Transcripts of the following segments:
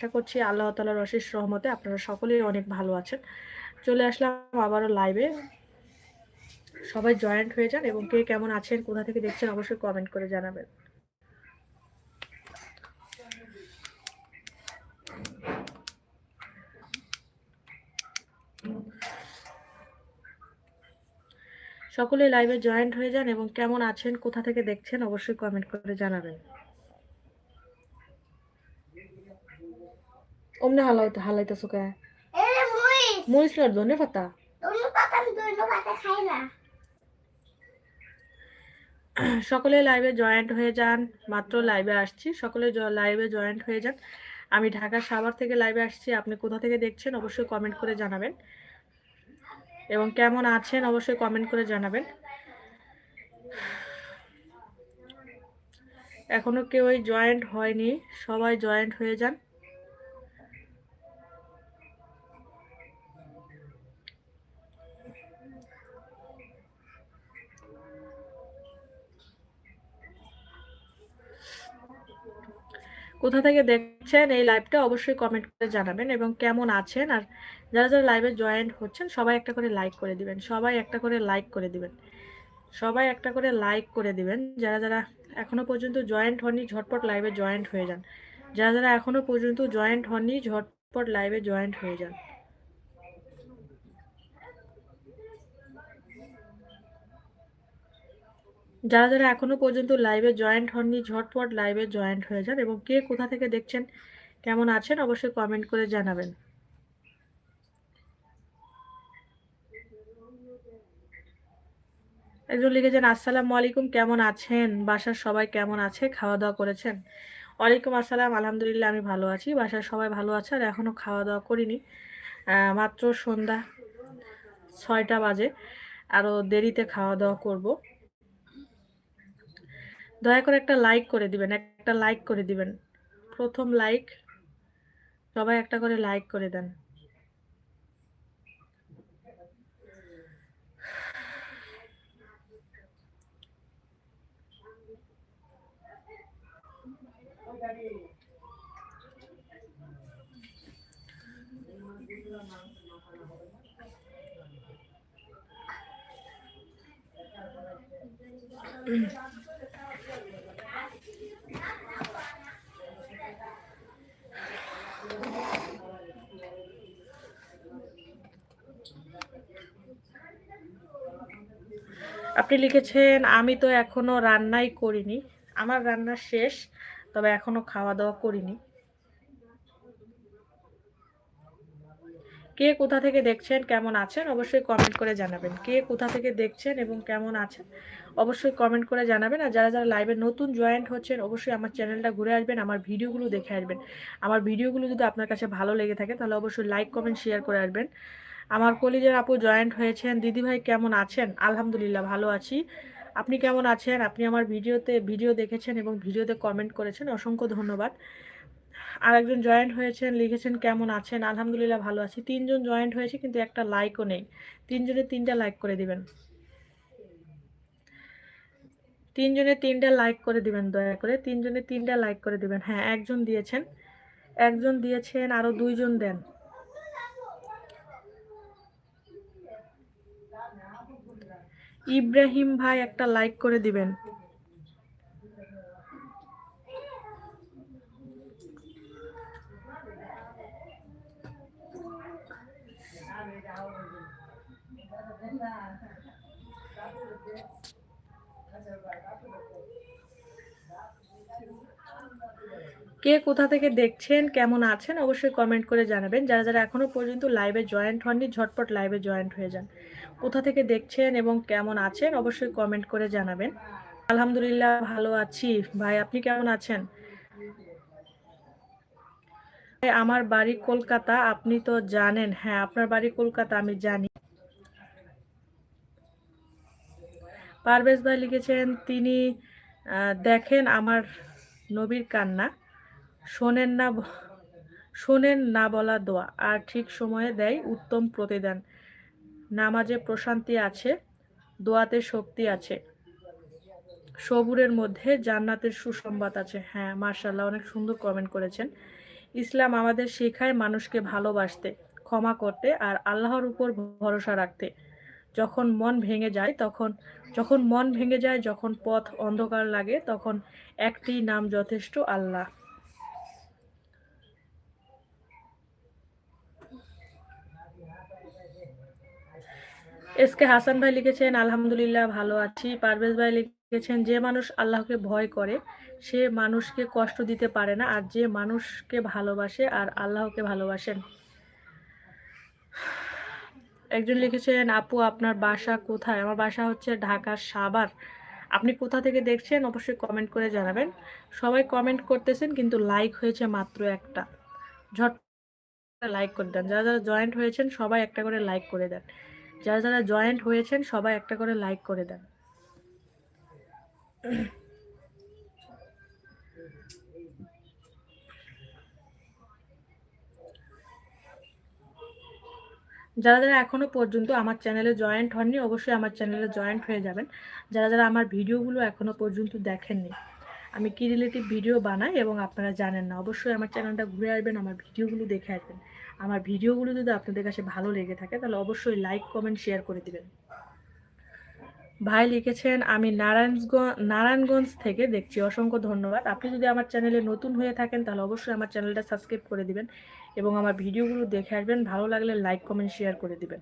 আশা করছি আল্লাহ তালার অশেষ রহমতে আপনারা সকলেই অনেক ভালো আছেন। চলে আসলাম আবারও লাইভে সবাই জয়েন্ট হয়ে যান এবং কে কেমন আছেন, কোথা থেকে দেখছেন অবশ্যই কমেন্ট করে জানাবেন। সকলে লাইভে জয়েন্ট হয়ে যান এবং কেমন আছেন, কোথা থেকে দেখছেন অবশ্যই কমেন্ট করে জানাবেন। অমনে হালাইতে হালাইতেছো কে? মরিচ না ধনে পাতা? সকলে লাইভে জয়েন্ট হয়ে যান মাত্র লাইভে আসছি। সকলে লাইভে জয়েন্ট হয়ে যান। আমি ঢাকা সাভার থেকে লাইভে আসছি। আপনি কোথা থেকে দেখছেন অবশ্যই কমেন্ট করে জানাবেন। এবং কেমন আছেন অবশ্যই কমেন্ট করে জানাবেন। এখনও কেউই জয়েন্ট হয়নি। সবাই জয়েন্ট হয়ে যান। কোথা থেকে দেখছেন এই লাইভটা অবশ্যই কমেন্ট করে জানাবেন এবং কেমন আছেন আর যারা যারা লাইভে জয়েন্ট হচ্ছেন, সবাই একটা করে লাইক করে দিবেন, সবাই একটা করে লাইক করে দিবেন, সবাই একটা করে লাইক করে দিবেন। যারা যারা এখনও পর্যন্ত জয়েন্ট হননি, ঝটপট লাইভে জয়েন্ট হয়ে যান। যারা যারা এখনও পর্যন্ত জয়েন্ট হননি, ঝটপট লাইভে জয়েন্ট হয়ে যান। যারা যারা এখনও পর্যন্ত লাইভে জয়েন্ট হননি, ঝটপট লাইভে জয়েন্ট হয়ে যান এবং কে কোথা থেকে দেখছেন, কেমন আছেন অবশ্যই কমেন্ট করে জানাবেন। একজন লিখেছেন, আসসালামু আলাইকুম, কেমন আছেন? বাসার সবাই কেমন আছে? খাওয়া দাওয়া করেছেন? ওয়ালাইকুম আসসালাম, আলহামদুলিল্লাহ আমি ভালো আছি, বাসার সবাই ভালো আছে আর এখনও খাওয়া দাওয়া করিনি। মাত্র সন্ধ্যা ছয়টা বাজে আরও দেরিতে খাওয়া দাওয়া করব। দয়া করে একটা লাইক করে দিবেন, একটা লাইক করে দিবেন। প্রথম লাইক সবাই একটা করে লাইক করে দেন। আপনি লিখেছেন, আমি তো এখনও রান্নাই করিনি। আমার রান্না শেষ, তবে এখনও খাওয়া দাওয়া করিনি। কে কোথা থেকে দেখছেন, কেমন আছেন, অবশ্যই কমেন্ট করে জানাবেন। কে কোথা থেকে দেখছেন এবং কেমন আছেন, অবশ্যই কমেন্ট করে জানাবেন। আর যারা যারা লাইভে নতুন জয়েন্ট হচ্ছেন, অবশ্যই আমার চ্যানেলটা ঘুরে আসবেন, আমার ভিডিওগুলো দেখে আসবেন। আমার ভিডিওগুলো যদি আপনার কাছে ভালো লেগে থাকে, তাহলে অবশ্যই লাইক কমেন্ট শেয়ার করে আসবেন। আমার কলিজের আপু জয়েন্ট হয়েছেন। দিদিভাই কেমন আছেন? আলহামদুলিল্লাহ, ভালো আছি। আপনি কেমন আছেন? আপনি আমার ভিডিওতে, ভিডিও দেখেছেন এবং ভিডিওতে কমেন্ট করেছেন, অসংখ্য ধন্যবাদ। আর একজন জয়েন্ট হয়েছেন, লিখেছেন কেমন আছেন? আলহামদুলিল্লাহ, ভালো আছি। তিনজন জয়েন্ট হয়েছে, কিন্তু একটা লাইকও নেই। তিনজনে তিনটা লাইক করে দিবেন। তিনজনে তিনটা লাইক করে দিবেন, দয়া করে। তিনজনে তিনটা লাইক করে দিবেন। হ্যাঁ একজন দিয়েছেন। একজন দিয়েছেন আরও দুইজন দেন। ইব্রাহিম ভাই একটা লাইক করে দিবেন। কে কোথা থেকে দেখছেন, কেমন আছেন, অবশ্যই কমেন্ট করে জানাবেন। যারা যারা এখনও পর্যন্ত লাইভে জয়েন্ট হননি, ঝটপট লাইভে জয়েন্ট হয়ে যান। কোথা থেকে দেখছেন এবং কেমন আছেন, অবশ্যই কমেন্ট করে জানাবেন। আলহামদুলিল্লাহ, ভালো আছি। ভাই, আপনি কেমন আছেন? আমার বাড়ি কলকাতা, আপনি তো জানেন। হ্যাঁ আপনার বাড়ি কলকাতা, আমি জানি। পারভেজ ভাই লিখেছেন, তিনি দেখেন আমার নবীর কান্না। শোনেন না শোনেন না বলা দোয়া, আর ঠিক সময়ে দেয় উত্তম প্রতিদান। নামাজে প্রশান্তি আছে, দোয়াতে শক্তি আছে। সবুরের মধ্যে জান্নাতের সুসংবাদ আছে। হ্যাঁ মার্শাল্লাহ অনেক সুন্দর কমেন্ট করেছেন। ইসলাম আমাদের শেখায় মানুষকে ভালোবাসতে, ক্ষমা করতে আর আল্লাহর উপর ভরসা রাখতে। যখন মন ভেঙে যায়, তখন যখন মন ভেঙে যায়, যখন পথ অন্ধকার লাগে, তখন একটি নাম যথেষ্ট আল্লাহ। এস কে হাসান ভাই লিখেছেন, আলহামদুলিল্লাহ, ভালো আছি। পারভেজ ভাই লিখেছেন, যে মানুষ আল্লাহকে ভয় করে, সে মানুষকে কষ্ট দিতে পারে না, আর যে মানুষকে ভালোবাসে আর আল্লাহকে ভালোবাসেন একজন লিখেছেন, আপু, আপনার বাসা কোথায়? আমার বাসা হচ্ছে ঢাকার সাভার। আপনি কোথা থেকে দেখছেন অবশ্যই কমেন্ট করে জানাবেন। সবাই কমেন্ট করতেছেন, কিন্তু লাইক হয়েছে মাত্র একটা। ঝট লাইক করে দেন। যারা যারা জয়েন্ট হয়েছেন, সবাই একটা করে লাইক করে দেন। যারা যারা জয়েন্ট হয়েছেন, সবাই একটা করে লাইক করে দেন। যারা যারা এখনও পর্যন্ত আমার চ্যানেলে জয়েন্ট হননি, অবশ্যই আমার চ্যানেলে জয়েন্ট হয়ে যাবেন। যারা যারা আমার ভিডিওগুলো এখনও পর্যন্ত দেখেননি, আমি কি রিলেটিভ ভিডিও বানাই এবং আপনারা জানেন না। অবশ্যই আমার চ্যানেলটা ঘুরে আসবেন, আমার ভিডিওগুলো দেখে আসবেন। আমার ভিডিওগুলো যদি আপনাদের কাছে ভালো লেগে থাকে তাহলে অবশ্যই লাইক কমেন্ট শেয়ার করে দিবেন। ভাই লিখেছেন আমি নারায়ণগঞ্জ নারায়ণগঞ্জ থেকে দেখছি। অসংখ্য ধন্যবাদ। আপনি যদি আমার চ্যানেলে নতুন হয়ে থাকেন তাহলে অবশ্যই আমার চ্যানেলটা সাবস্ক্রাইব করে দিবেন এবং আমার ভিডিওগুলো দেখে আসবেন। ভালো লাগলে লাইক কমেন্ট শেয়ার করে দিবেন।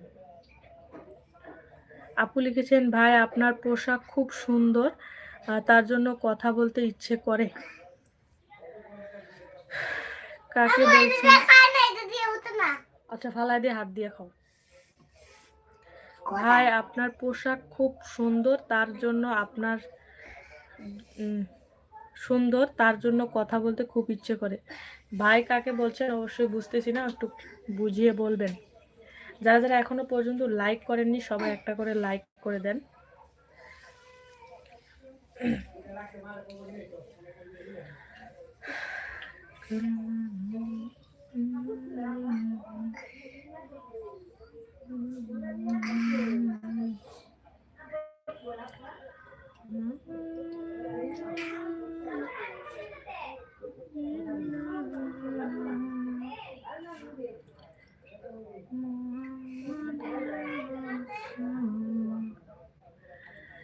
আপু লিখেছেন ভাই আপনার পোশাক খুব সুন্দর। তার জন্য কথা বলতে ইচ্ছে করে। কাকে বলছেন খাই না এটা দিয়ে হতো না আচ্ছা ফালাই দিয়ে হাত দিয়ে খাও। ভাই আপনার পোশাক খুব সুন্দর তার জন্য আপনার সুন্দর তার জন্য কথা বলতে খুব ইচ্ছে করে। ভাই কাকে বলছেন অবশ্যই বুঝতেছি না একটু বুঝিয়ে বলবেন। যারা যারা এখনও পর্যন্ত লাইক করেননি সবাই একটা করে লাইক করে দেন।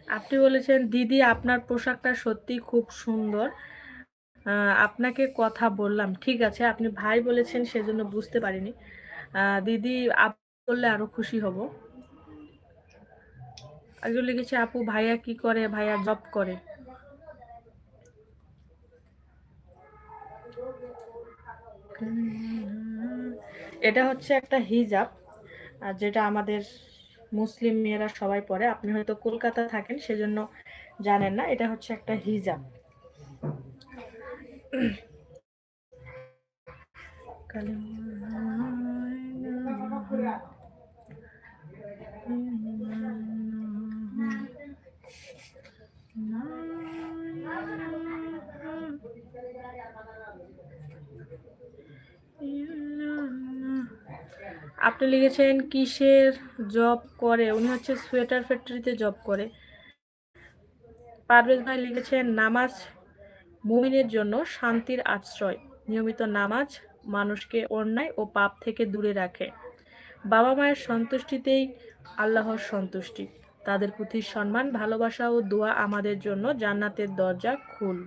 আপনি বলেছেন দিদি আপনার পোশাকটা সত্যি খুব সুন্দর। আপনাকে কথা বললাম। ঠিক আছে, আপনি ভাই বলেছেন, সেজন্য বুঝতে পারিনি। দিদি আপু বললে আরও খুশি হব। একজন লিখেছে, আপু, ভাইয়া কি করে? ভাইয়া জব করে। এটা হচ্ছে একটা হিজাব যেটা আমাদের মুসলিম মেয়েরা সবাই পরে। আপনি হয়তো কলকাতা থাকেন, সেজন্য জানেন না, এটা হচ্ছে একটা হিজাব। আপনি লিখেছেন, কিসের জব করে? উনি হচ্ছে সোয়েটার ফ্যাক্টরিতে জব করে। পারভেজ ভাই লিখেছেন, নামাজ মুমিনের জন্য শান্তির আশ্রয়, নিয়মিত নামাজ মানুষকে অন্যায় ও পাপ থেকে দূরে রাখে। বাবা মায়ের সন্তুষ্টিতেই আল্লাহর সন্তুষ্টি। তাদের প্রতি সম্মান, ভালোবাসা ও দোয়া আমাদের জন্য জান্নাতের দরজা খুল।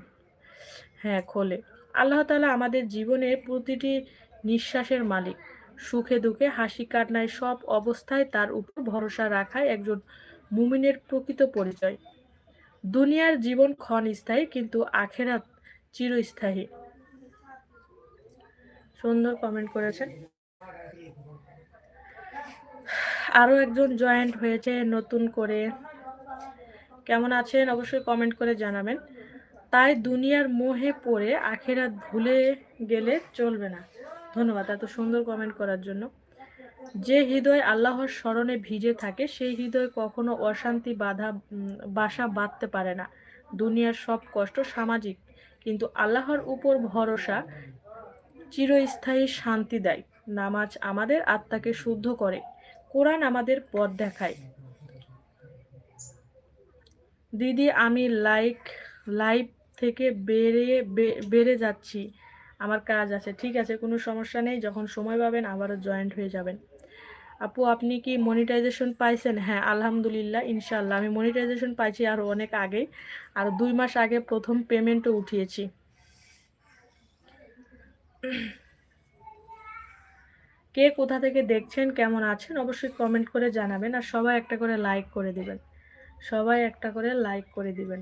হ্যাঁ খোলে। আল্লাহ তালা আমাদের জীবনের প্রতিটি নিঃশ্বাসের মালিক। সুখে দুঃখে, হাসি কান্নায় সব অবস্থায় তার উপর ভরসা রাখাই একজন মুমিনের প্রকৃত পরিচয়। দুনিয়ার জীবন ক্ষণস্থায়ী, কিন্তু আখেরাত চিরস্থায়ী। সুন্দর কমেন্ট করেছেন। আরও একজন জয়েন্ট হয়েছে নতুন করে। কেমন আছেন? অবশ্যই কমেন্ট করে জানাবেন। তাই দুনিয়ার মোহে পড়ে আখেরাত ভুলে গেলে চলবে না। ধন্যবাদ এত সুন্দর কমেন্ট করার জন্য। যে হৃদয় আল্লাহর স্মরণে ভিজে থাকে, সেই হৃদয় কখনো অশান্তি বাধা বাসা বাঁধতে পারে না। দুনিয়ার সব কষ্ট সামাজিক। কিন্তু আল্লাহর উপর ভরসা চিরস্থায়ী শান্তি দেয়। নামাজ আমাদের আত্মাকে শুদ্ধ করে, কোরআন আমাদের পথ দেখায়। দিদি, আমি লাইক, লাইভ থেকে বেড়ে বেড়ে যাচ্ছি। আমার কাজ আছে, ঠিক আছে, কোনো সমস্যা নেই। যখন সময় পাবেন, আবারও জয়েন্ট হয়ে যাবেন। আপু, আপনি কি মনিটাইজেশন পাইছেন? হ্যাঁ আলহামদুলিল্লাহ ইনশাল্লাহ আমি মনিটাইজেশন পাইছি আরও অনেক আগে, আর দুই মাস আগে প্রথম পেমেন্টও উঠিয়েছি। কে কোথা থেকে দেখছেন, কেমন আছেন, অবশ্যই কমেন্ট করে জানাবেন, আর সবাই একটা করে লাইক করে দিবেন। সবাই একটা করে লাইক করে দিবেন।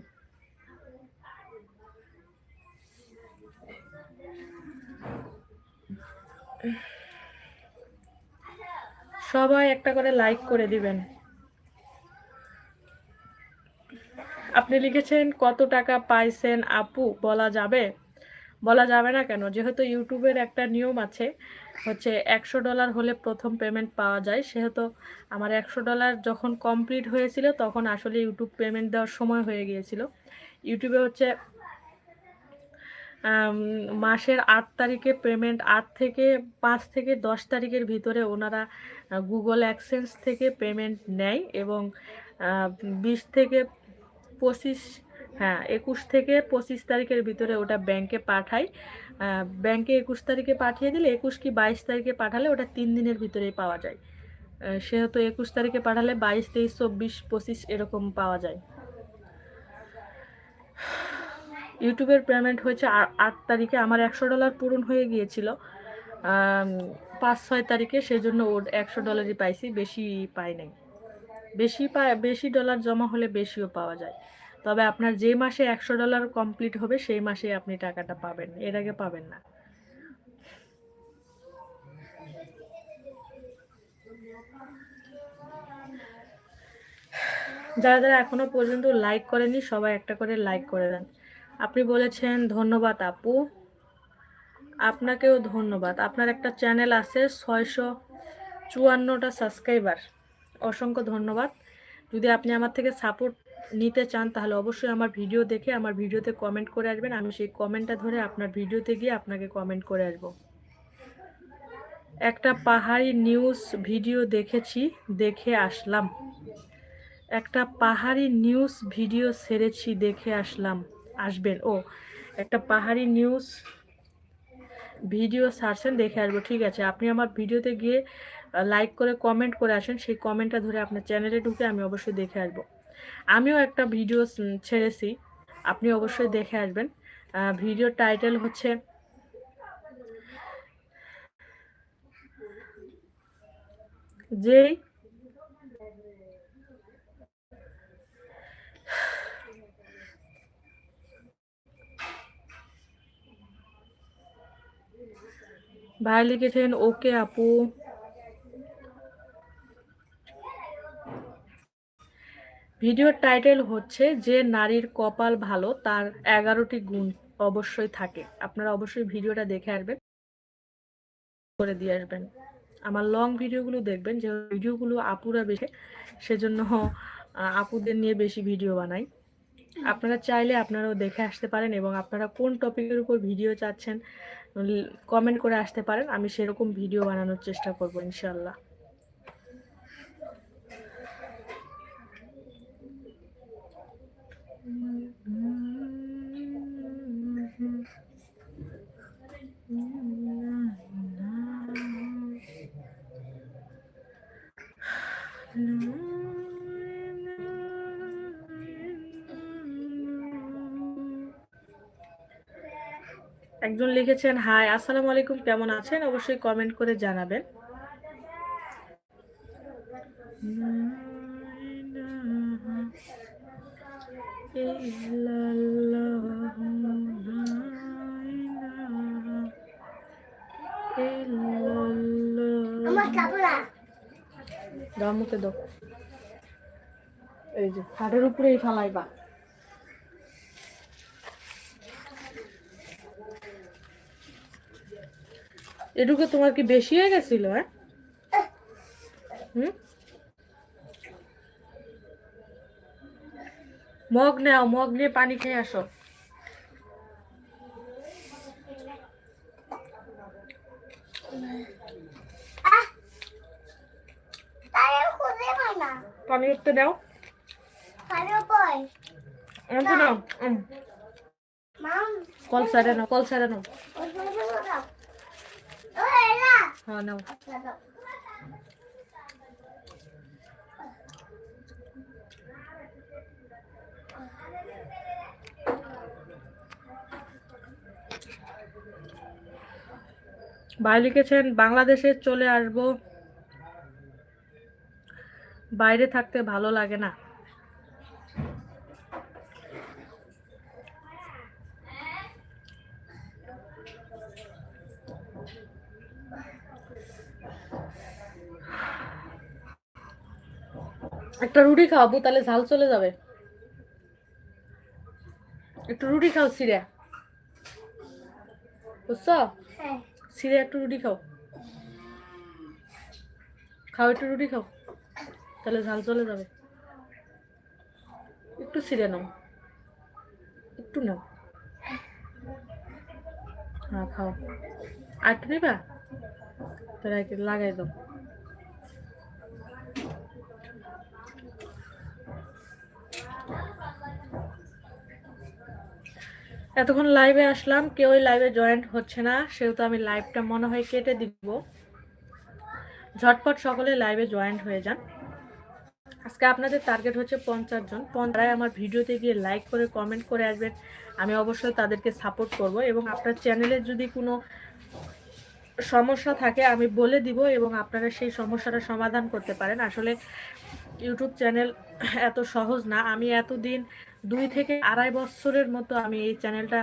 সবাই একটা করে লাইক করে দিবেন। আপনি লিখেছেন, কত টাকা পাইছেন আপু? বলা যাবে? বলা যাবে না কেন? যেহেতু ইউটিউবের একটা নিয়ম আছে, হচ্ছে একশো ডলার হলে প্রথম পেমেন্ট পাওয়া যায়। সেহেতু আমার একশো ডলার যখন কমপ্লিট হয়েছিল, তখন আসলে ইউটিউব পেমেন্ট দেওয়ার সময় হয়ে গিয়েছিল। ইউটিউবে হচ্ছে মাসের আট তারিখে পেমেন্ট আট থেকে পাঁচ থেকে দশ তারিখের ভিতরে ওনারা গুগল অ্যাক্সেন্স থেকে পেমেন্ট নেয় এবং বিশ থেকে পঁচিশ হ্যাঁ একুশ থেকে পঁচিশ তারিখের ভিতরে ওটা ব্যাংকে পাঠায়। ব্যাংকে একুশ তারিখে পাঠিয়ে দিলে একুশ কি বাইশ তারিখে পাঠালে ওটা তিন দিনের ভিতরেই পাওয়া যায়। সেহেতু একুশ তারিখে পাঠালে বাইশ, তেইশ, চব্বিশ, পঁচিশ এরকম পাওয়া যায়। ইউটিউবের পেমেন্ট হয়েছে আট তারিখে, আমার একশো ডলার পূরণ হয়ে গিয়েছিল। পাঁচ, ছয় তারিখে, সেজন্য ওর একশো ডলারই পাইছি, বেশি পাই নাই। বেশি পায় বেশি ডলার জমা হলে বেশিও পাওয়া যায়। তবে আপনার যে মাসে একশো ডলার কমপ্লিট হবে, সেই মাসে আপনি টাকাটা পাবেন, এর আগে পাবেন না। যারা যারা এখনও পর্যন্ত লাইক করেনি সবাই একটা করে লাইক করে দেন। আপনি বলেছেন, ধন্যবাদ আপু। আপনাকেও ধন্যবাদ। আপনার একটা চ্যানেল আছে, ছয়শো চুয়ান্নটা সাবস্ক্রাইবার। অসংখ্য ধন্যবাদ। যদি আপনি আমার থেকে সাপোর্ট নিতে চান, তাহলে অবশ্যই আমার ভিডিও দেখে, আমার ভিডিওতে কমেন্ট করে আসবেন। আমি সেই কমেন্টটা ধরে আপনার ভিডিওতে গিয়ে আপনাকে কমেন্ট করে আসব। একটা পাহাড়ি নিউজ ভিডিও দেখেছি, দেখে আসলাম। একটা পাহাড়ি নিউজ ভিডিও ছেড়েছি দেখে আসলাম। আসবেন। ও, একটা পাহাড়ি নিউজ ভিডিও সার্চেন দেখে আসব। ঠিক আছে, আপনি আমার ভিডিওতে গিয়ে লাইক করে কমেন্ট করে আসেন। সেই কমেন্টটা ধরে আপনার চ্যানেলে ঢুকে আমি অবশ্যই দেখে আসব। আমিও একটা ভিডিও ছেড়েছি, আপনি অবশ্যই দেখে আসবেন। ভিডিও টাইটেল হচ্ছে যেই ভাই লিখেছেন ওকে আপু ভিডিওর টাইটেল হচ্ছে যে নারীর কপাল ভালো তার এগারোটি গুণ অবশ্যই থাকে আপনারা অবশ্যই ভিডিওটা দেখে আসবেন করে দিয়ে আসবেন। আমার লং ভিডিওগুলো দেখবেন, যে ভিডিওগুলো আপুরা বেশি, সেজন্য আপুদের নিয়ে বেশি ভিডিও বানাই। আপনারা চাইলে আপনারাও দেখে আসতে পারেন এবং আপনারা কোন টপিকের উপর ভিডিও চাচ্ছেন কমেন্ট করে আসতে পারেন। আমি সেরকম ভিডিও বানানোর চেষ্টা করব ইনশাল্লাহ একজন লিখেছেন হাই আসসালামু আলাইকুম কেমন আছেন? অবশ্যই কমেন্ট করে জানাবেন। দাও মুখে দাও। এই যে খাটের উপরেই ফালাইবা। এটুকু তোমার কি বেশি হয়ে গেছিল হ্যাঁ? হুম? মগ নাও মগ নিয়ে পানি খেয়ে আসো। পানি উঠতে দাও। কল সাইডে নাও কল সাইডে নাও হ্যাঁ ভাই লিখেছেন বাংলাদেশে চলে আসব। বাইরে থাকতে ভালো লাগে না। একটা রুটি খাও আব্বু তাহলে ঝাল চলে যাবে। একটু রুটি খাও সিরা। বুঝছ? হ্যাঁ। সিরে একটু রুটি খাও। খাও একটু রুটি খাও তাহলে ঝাল চলে যাবে। একটু সিরে নাও। একটু নাও। হ্যাঁ খাও। আর একটু নিবা? তাহলে লাগাই দাও। এতক্ষণ লাইভে আসলাম কেউই লাইভে জয়েন্ট হচ্ছে না, সেহেতু আমি লাইভটা মনে হয় কেটে দিব। ঝটপট সকলে লাইভে জয়েন্ট হয়ে যান। আজকে আপনাদের টার্গেট হচ্ছে পঞ্চাশ জন। পঞ্চায় আমার ভিডিওতে গিয়ে লাইক করে কমেন্ট করে আসবেন। আমি অবশ্যই তাদেরকে সাপোর্ট করব এবং আপনার চ্যানেলের যদি কোনো সমস্যা থাকে, আমি বলে দিব এবং আপনারা সেই সমস্যাটা সমাধান করতে পারেন। আসলে ইউটিউব চ্যানেল এত সহজ না। আমি এতদিন দুই থেকে আড়াই বছরের মতো আমি এই চ্যানেলটা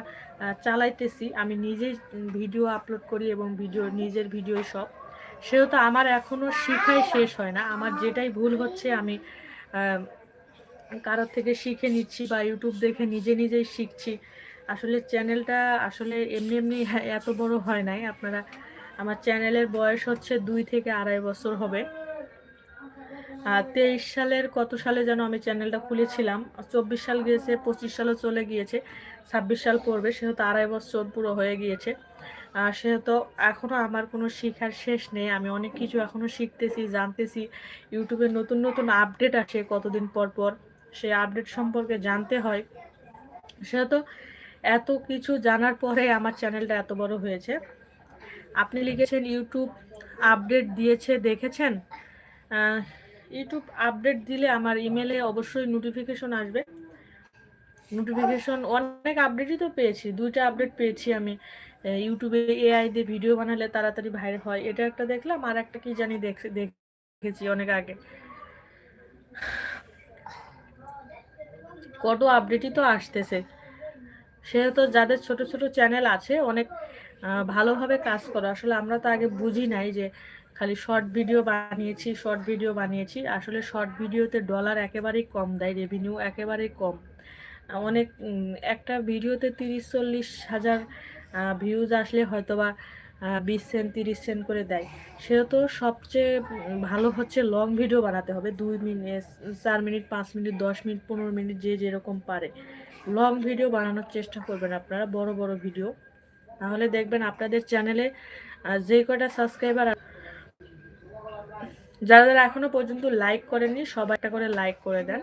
চালাইতেছি। আমি নিজেই ভিডিও আপলোড করি এবং ভিডিও, নিজের ভিডিও সব। সেহেতু আমার এখনও শিখাই শেষ হয় না। আমার যেটাই ভুল হচ্ছে আমি কারোর থেকে শিখে নিচ্ছি বা ইউটিউব দেখে নিজে নিজেই শিখছি। আসলে চ্যানেলটা আসলে এমনি এমনি এত বড় হয় নাই। আপনারা, আমার চ্যানেলের বয়স হচ্ছে দুই থেকে আড়াই বছর হবে। তেইশ সালের কত সালে যেন আমি চ্যানেলটা খুলেছিলাম? চব্বিশ সাল গিয়েছে, পঁচিশ সালও চলে গিয়েছে, ছাব্বিশ সাল পড়বে, সেহেতু আড়াই বছর পুরো হয়ে গিয়েছে। সেহেতু এখনও আমার কোনো শিখার শেষ নেই, আমি অনেক কিছু এখনও শিখতেছি, জানতেছি। ইউটিউবে নতুন নতুন আপডেট আসে কতদিন পর পর, সেই আপডেট সম্পর্কে জানতে হয়। সেহেতু এত কিছু জানার পরে আমার চ্যানেলটা এত বড় হয়েছে। আপনি লিখেছেন, ইউটিউব আপডেট দিয়েছে, দেখেছেন? ইউটিউব আপডেট দিলে আমার ইমেলে অবশ্যই নোটিফিকেশন আসবে। নোটিফিকেশন অনেক আপডেটই তো পেয়েছি, দুইটা আপডেট পেয়েছি আমি। ইউটিউবে এআই দিয়ে ভিডিও বানালে তাড়াতাড়ি ভাইরাল হয়, এটা একটা দেখলাম, আর একটা কি জানি দেখছি, দেখেছি অনেক আগে। কত আপডেটই তো আসতেছে। সেহেতু যাদের ছোট ছোট চ্যানেল আছে, অনেক ভালোভাবে কাজ করো। আসলে আমরা তো আগে বুঝি নাই যে খালি শর্ট ভিডিও বানিয়েছি শর্ট ভিডিও বানিয়েছি। আসলে শর্ট ভিডিওতে ডলার একেবারেই কম দেয় রেভিনিউ একেবারেই কম। অনেক একটা ভিডিওতে তিরিশ, চল্লিশ হাজার ভিউজ আসলে হয়তোবা বিশ সেন্ট তিরিশ সেন্ট করে দেয়। সেহেতু সবচেয়ে ভালো হচ্ছে লং ভিডিও বানাতে হবে। দুই মিনিট চার মিনিট, পাঁচ মিনিট, দশ মিনিট, পনেরো মিনিট, যে যেরকম পারে। লং ভিডিও বানানোর চেষ্টা করবেন আপনারা, বড় বড় ভিডিও তাহলে দেখবেন আপনাদের চ্যানেলে যে কটা সাবস্ক্রাইবার যারা যারা এখনও পর্যন্ত লাইক করেননি সবাই একটা করে লাইক করে দেন।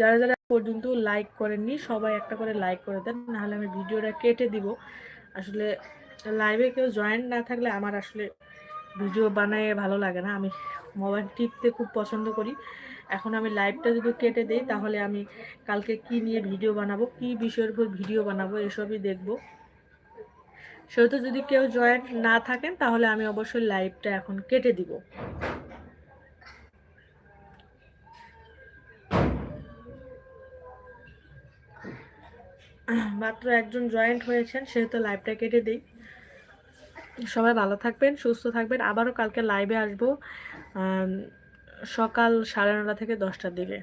যারা যারা পর্যন্ত লাইক করেননি, সবাই একটা করে লাইক করে দেন, নাহলে আমি ভিডিওটা কেটে দিব। আসলে লাইভে কেউ জয়েন না থাকলে আমার আসলে ভিডিও বানায় ভালো লাগে না। আমি মোবাইল টিপতে খুব পছন্দ করি। এখন আমি লাইভটা যদি কেটে দিই, তাহলে আমি কালকে কি নিয়ে ভিডিও বানাবো, কি বিষয়ের উপর ভিডিও বানাবো, এসবই দেখব। সেহেতু যদি কেউ জয়েন না থাকেন, তাহলে আমি অবশ্যই লাইভটা এখন কেটে দিব। মাত্র একজন জয়েন্ট হয়েছেন, সেহেতু লাইভটা কেটে দিই। সবাই ভালো থাকবেন, সুস্থ থাকবেন। আবারও কালকে লাইভে আসব সকাল সাড়ে নটা থেকে দশটার দিকে।